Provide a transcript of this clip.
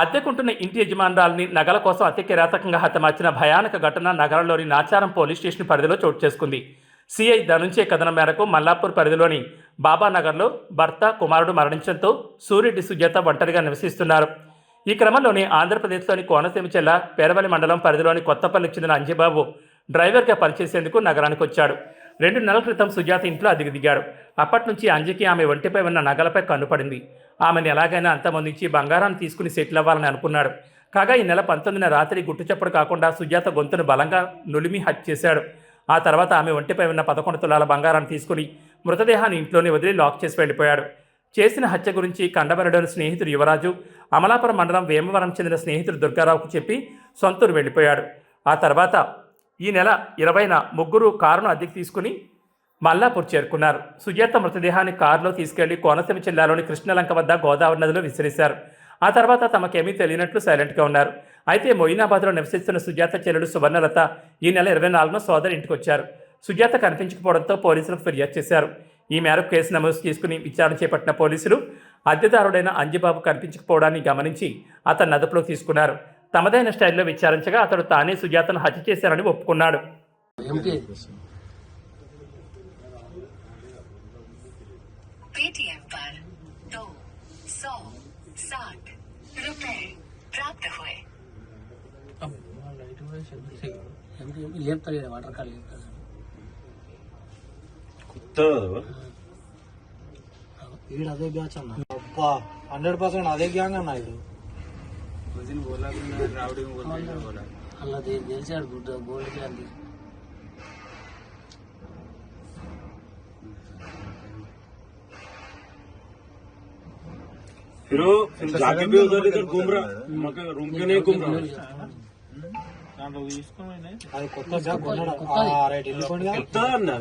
అద్దెకుంటున్న ఇంటి యజమానురాల్ని నగల కోసం అతి కిరాతకంగా హతమార్చిన భయానక ఘటన నగరంలోని నాచారం పోలీస్ స్టేషన్ పరిధిలో చోటు చేసుకుంది. సిఐ ధనుంచే కథనం మేరకు మల్లాపూర్ పరిధిలోని బాబానగర్లో భర్త కుమారుడు మరణించడంతో సూర్యుడి సుజాత ఒంటరిగా నివసిస్తున్నారు. ఈ క్రమంలోనే ఆంధ్రప్రదేశ్లోని కోనసీమ జిల్లా పేరవల్లి మండలం పరిధిలోని కొత్తపల్లికి చెందిన అంజిబాబు డ్రైవర్గా పనిచేసేందుకు నగరానికి వచ్చాడు. రెండు నెలల క్రితం సుజాత ఇంట్లో అదిగి దిగాడు. అప్పటి నుంచి అంజకి ఆమె ఒంటిపై ఉన్న నగలపై కన్నుపడింది ఆమెను ఎలాగైనా అంతమొందించి బంగారాన్ని తీసుకుని సెటిల్ అవ్వాలని అనుకున్నాడు. కాగా ఈ నెల పంతొమ్మిదిన రాత్రి గుట్టు చప్పుడు కాకుండా సుజాత గొంతును బలంగా నులిమి హత్య చేశాడు. ఆ తర్వాత ఆమె ఒంటిపై ఉన్న పదకొండు తులాల బంగారాన్ని తీసుకుని మృతదేహాన్ని ఇంట్లోనే వదిలి లాక్ చేసి వెళ్ళిపోయాడు. చేసిన హత్య గురించి కండబెరడని స్నేహితుడు యువరాజు అమలాపురం మండలం వేమవరం చెందిన స్నేహితుడు దుర్గారావుకు చెప్పి సొంతూరు వెళ్ళిపోయాడు. ఆ తర్వాత ఈ నెల ఇరవైన ముగ్గురు కారును అద్దెకి తీసుకుని మల్లాపూర్ చేరుకున్నారు. సుజాత మృతదేహాన్ని కారులో తీసుకెళ్ళి కోనసీమ జిల్లాలోని కృష్ణలంక వద్ద గోదావరి నదిలో విసిరేశారు. ఆ తర్వాత తమకేమీ తెలియనట్లు సైలెంట్గా ఉన్నారు. అయితే మొయినాబాద్లో నివసిస్తున్న సుజాత చెల్లెలు సువర్ణలత ఈ నెల ఇరవై నాలుగున సోదరి ఇంటికి వచ్చారు. సుజాత కనిపించకపోవడంతో పోలీసులకు ఫిర్యాదు చేశారు. ఈ మేరకు కేసు నమోదు చేసుకుని విచారణ చేపట్టిన పోలీసులు అద్దెదారుడైన అంజిబాబు కనిపించకపోవడాన్ని గమనించి అతన్ని అదుపులోకి తీసుకున్నారు. తమదైన స్టైల్లో విచారించగా అతడు తానే సుజాతను హత్య చేశారని ఒప్పుకున్నాడు. అదే హండ్రెడ్ పర్సెంట్ అదే గ్యాంగ్ అన్నా ఇది. కాల్ లేపుతలేదు వీడు అదే బ్యాచ్ అన్న అబ్బా హండ్రెడ్ పర్సెంట్ అదే గ్యాంగ్ అన్న ఇది అలా తెలిసాడు గుడ్ గోల్డ్ అంది फिर वो फिर जाके भी उधर इधर घूम रहा मगर रूम के नहीं घूम रहा అది కొత్త బ్యాగ్ కొన్నాడు రైట్ వెళ్ళిపోయింది कितना ना